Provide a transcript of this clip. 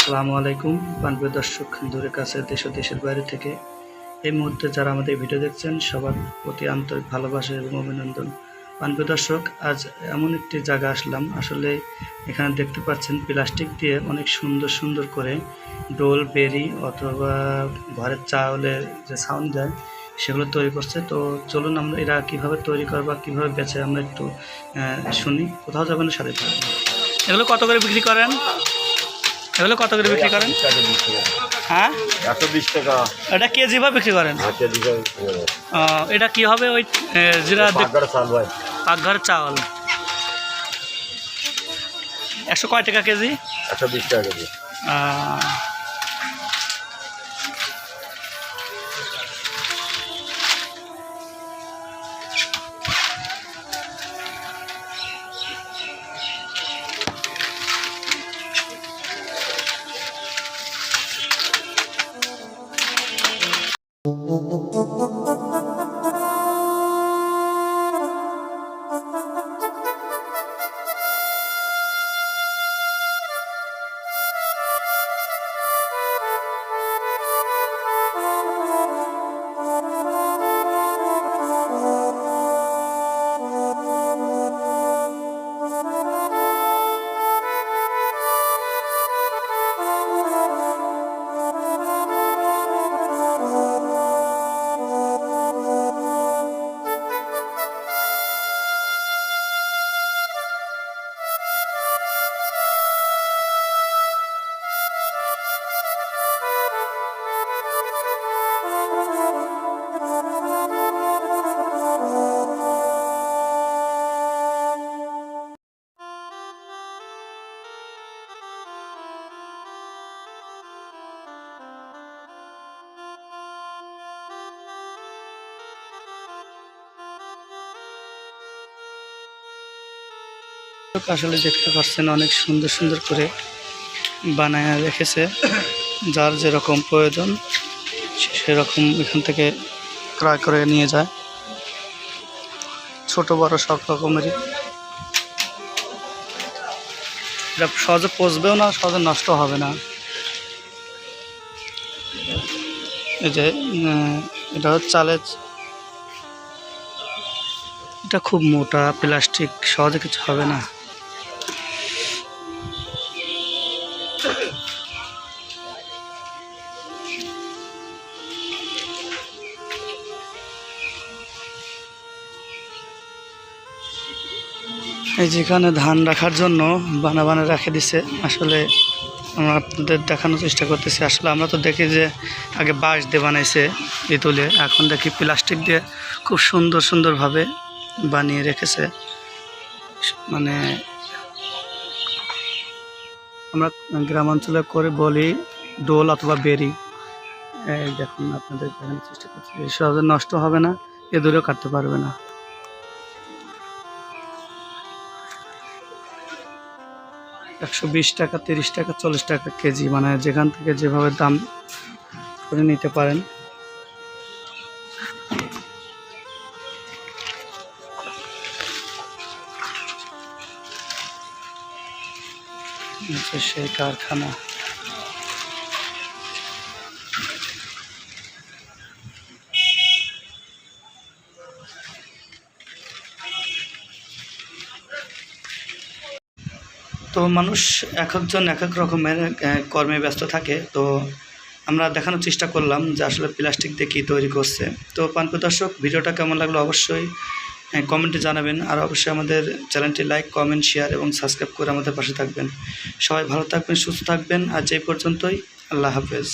আসসালামু আলাইকুম বানপ্রিয় দর্শক, দূরে কাছে দেশ ও দেশের বাইরে থেকে এই মুহূর্তে যারা আমাদের ভিডিও দেখছেন, সবার প্রতি আন্তরিক ভালোবাসা এবং অভিনন্দন। বানপ্রিয় দর্শক, আজ এমন একটি জায়গা আসলাম। আসলে এখানে দেখতে পাচ্ছেন প্লাস্টিক দিয়ে অনেক সুন্দর সুন্দর করে ডোল, বেরি অথবা ঘরের চাউলের যে সাউন্ড দেয় সেগুলো তৈরি করছে। তো চলুন আমরা এরা কীভাবে তৈরি করে বা কীভাবে বেচে, আমরা একটু শুনি। কোথাও যাবেন সাথে এগুলো কত করে বিক্রি করেন? এগুলো কত করে বিক্রি করেন? হ্যাঁ? একশো বিশ টাকা। এটা কেজি ভাবে বিক্রি করেন? হাতে এটা কি হবে ওই জিরা পাকঘর চাল একশো কয় টাকা কেজি? একশো বিশ টাকা কেজি। আহ, আসলে দেখতে পাচ্ছেন অনেক সুন্দর সুন্দর করে বানায় রেখেছে। যার যেরকম প্রয়োজন সেরকম এখান থেকে ক্রয় করে নিয়ে যায়। ছোট বড় সব রকমেরই। এটা সহজে পচবেও না সহজে নষ্ট হবে না। এই যে এটা হচ্ছে চালের এটা খুব মোটা প্লাস্টিক সহজে কিছু হবে না। এই যেখানে ধান রাখার জন্য বানা বানা রেখে দিছে। আসলে আমরা আপনাদের দেখানোর চেষ্টা করতেছি। আসলে আমরা তো দেখি যে আগে বাঁশ দিয়ে বানাইছে ইতুলে এখন দেখি প্লাস্টিক দিয়ে খুব সুন্দর সুন্দরভাবে বানিয়ে রেখেছে। মানে আমরা গ্রাম অঞ্চলে করে বলি দোল অথবা বেরি। দেখুন, আপনাদের দেখানোর চেষ্টা করছি সহজে নষ্ট হবে না, এ দূরেও কাটতে পারবে না। একশো বিশ টাকা, তিরিশ টাকা, চল্লিশ টাকা কেজি মানে যেখান থেকে যেভাবে দাম করে নিতে পারেন। সেই কারখানা। তো মানুষ এক একজন এক এক রকমের কর্মে ব্যস্ত থাকে। তো আমরা দেখানোর চেষ্টা করলাম যে আসলে প্লাস্টিক দিয়ে কী তৈরি করছে। তো পানপ্র দর্শক, ভিডিওটা কেমন লাগল অবশ্যই কমেন্টে জানাবেন। আর অবশ্যই আমাদের চ্যানেলটি লাইক, কমেন্ট, শেয়ার এবং সাবস্ক্রাইব করে আমাদের পাশে থাকবেন। সবাই ভালো থাকবেন, সুস্থ থাকবেন। আর এই পর্যন্তই। আল্লাহ হাফেজ।